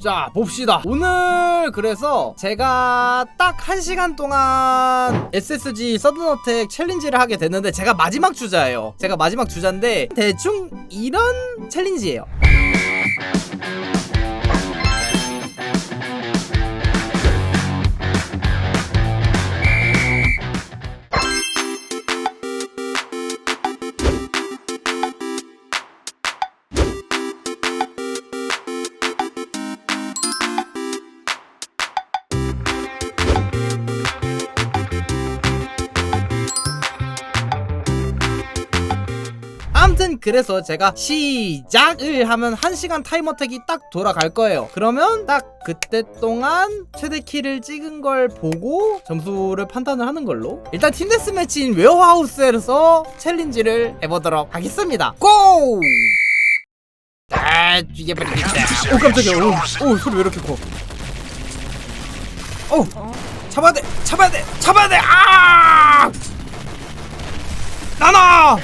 자 봅시다. 오늘 그래서 제가 딱 1시간 동안 SSG 서든어택 챌린지를 하게 됐는데 제가 마지막 주자예요. 제가 마지막 주자인데 대충 이런 챌린지예요 아무튼 그래서 제가 시작을 하면 1시간 타이머택이 딱 돌아갈 거예요. 그러면 딱 그때 동안 최대 키를 찍은 걸 보고 점수를 판단을 하는 걸로. 일단 팀데스 매치인 웨어하우스에서 챌린지를 해보도록 하겠습니다. 고! 아 죽여버리겠다 오 깜짝이야. 오, 오 소리 왜 이렇게 커? 오! 잡아야 돼 잡아야 돼 잡아야 돼 아! 나나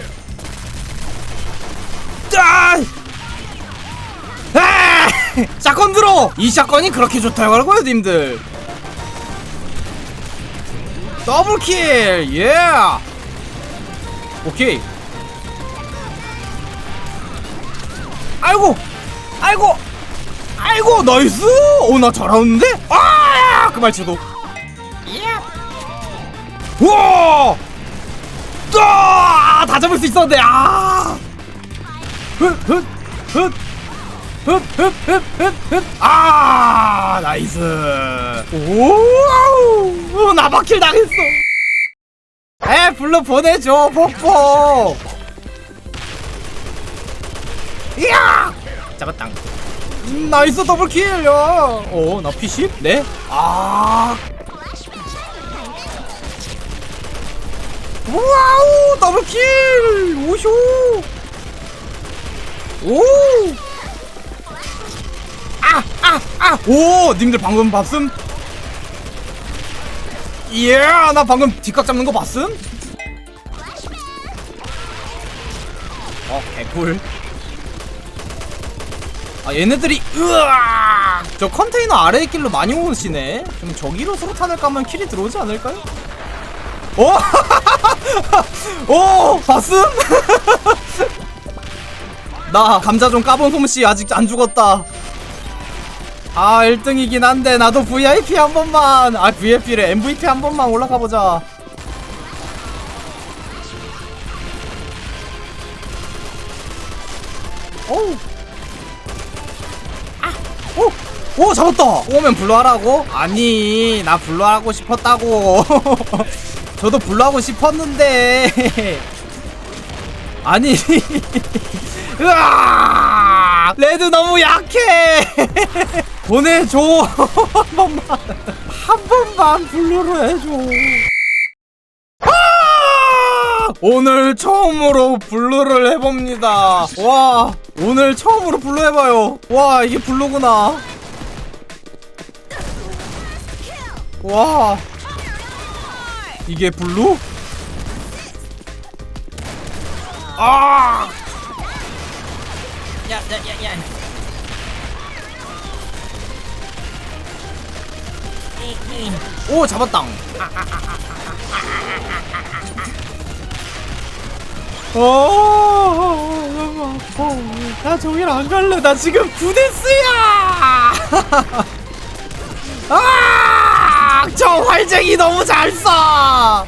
샷건 들어! 이 샷건이 그렇게 좋다고요, 님들. 더블킬! 예! 오케이. 아이고! 아이고! 아이고! 나이스! 오, 나 잘하는데? 아! 그 말치도. 우와! 아! 다 잡을 수 있었는데, 아! 아 나이스. 오 나바킬 당했어. 에 불러 보내줘 뽀뽀 이야! 잡았당. 음, 나이스 더블킬 야어나 P10 네 아. 와우 더블킬. 오쇼. 오! 아! 오! 님들 방금 봤음? 예! 나 방금 뒷각 잡는 거 봤음? 어, 개꿀. 아, 얘네들이, 으아! 저 컨테이너 아래의 길로 많이 오시네? 그럼 저기로 수로탄을 까면 킬이 들어오지 않을까요? 오! 오! 봤음? 나 감자 좀 까본 솜씨 아직 안 죽었다. 아 1등이긴 한데 나도 VIP 한 번만 아 VIP래 MVP 한 번만 올라가 보자. 오우. 아, 오, 오 잡았다. 오면 블루하라고? 아니 나 블루하고 싶었다고. 저도 블루하고 싶었는데. 아니 으아 레드 너무 약해 보내줘 한 번만 한 번만 블루로 해줘 아! 오늘 처음으로 블루를 해봅니다 와 오늘 처음으로 블루 해봐요 와 이게 블루구나 와 이게 블루? 아! 야, 야, 야, 야. 오, 잡았당. 어, 너무 아파. 나 저길 안 갈래. 나 지금 부데스야. 아! 저 활쟁이 너무 잘 쏴.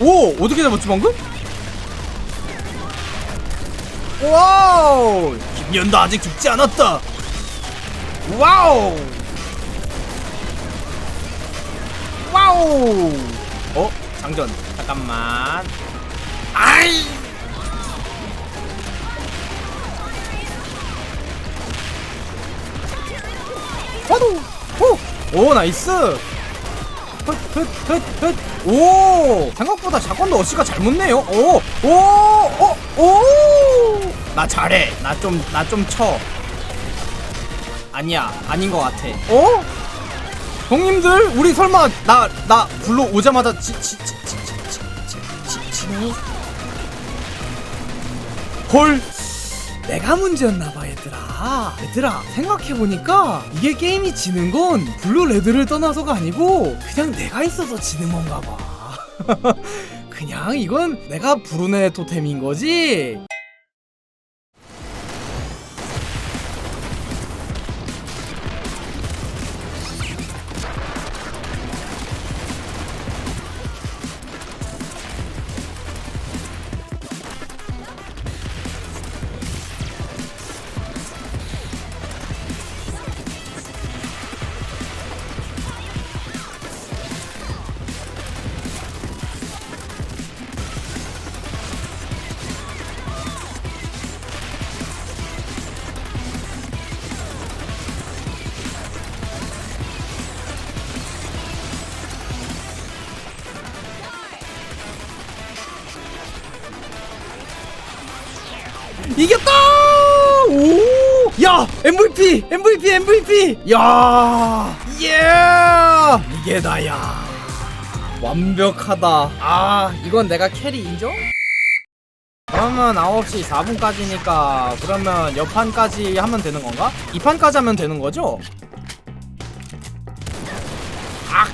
오 어떻게 잡았지 방금? 와우! 김연도 아직 죽지 않았다. 와우! 와우! 어? 장전. 잠깐만. 아이! 와도! 오 오 나이스. 헛헛헛헛 오! 생각보다 샷건도 어시가 잘 묻네요. 오 오 오 오 나 잘해 나 좀 나 좀 쳐 아니야 아닌 것 같아 어 형님들 우리 설마 나 나 불러 오자마자 지 지 지 지 지 지 지지네 헐 내가 문제였나봐 얘들아 얘들아 생각해보니까 이게 게임이 지는 건 블루 레드를 떠나서가 아니고 그냥 내가 있어서 지는 건가 봐 그냥 이건 내가 부르네 토템인 거지 이겼다! 오! 야! MVP! MVP! MVP! 야! 예! 이게 나야. 완벽하다. 아, 이건 내가 캐리 인정? 그러면 9시 4분까지니까 그러면 옆판까지 하면 되는 건가? 이 판까지 하면 되는 거죠? 아!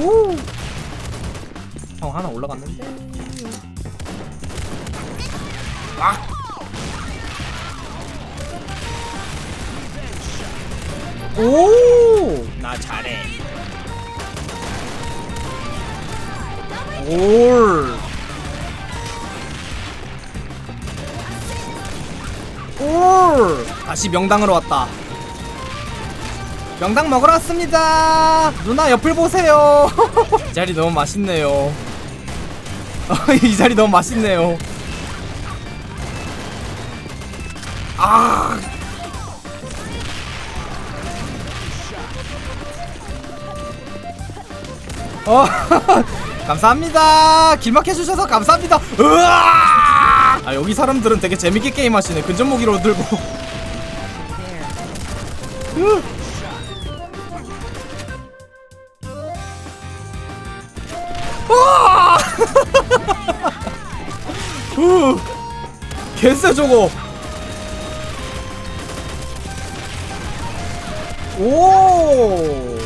오! 형 하나 올라갔는데. 아! 오! 나 잘해. 올. 올. 다시 명당으로 왔다. 명당 먹으러 왔습니다. 누나 옆을 보세요. 이 자리 너무 맛있네요. 이 자리 너무 맛있네요. 아. 어. 감사합니다. 길막 해 주셔서 감사합니다. 으아! 아 여기 사람들은 되게 재밌게 게임 하시네. 근접 무기로 들고. 으. 아! 후. 개쎄 저거. 오!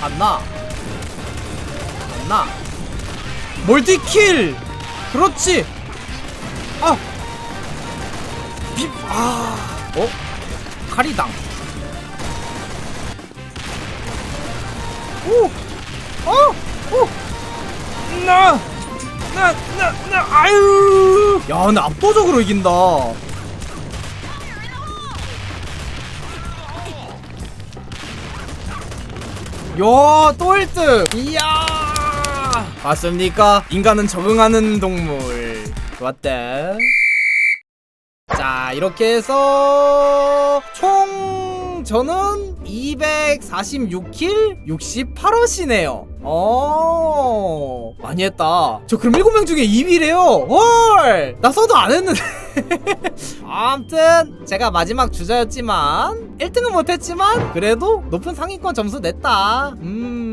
안 나. 안 나. 멀티킬! 그렇지! 아! 비, 아. 어? 카리당. 오! 어! 오! 나! 나, 나, 나, 아유! 야, 근데 압도적으로 이긴다. 야, 또 1등! 이야! 봤습니까? 인간은 적응하는 동물. 좋았다. 자, 이렇게 해서 총 저는 246킬 68호시네요. 어, 많이 했다. 저 그럼 7명 중에 2위래요. 헐! 나 써도 안 했는데. 아무튼 제가 마지막 주자였지만 1등은 못했지만 그래도 높은 상위권 점수 냈다. 음.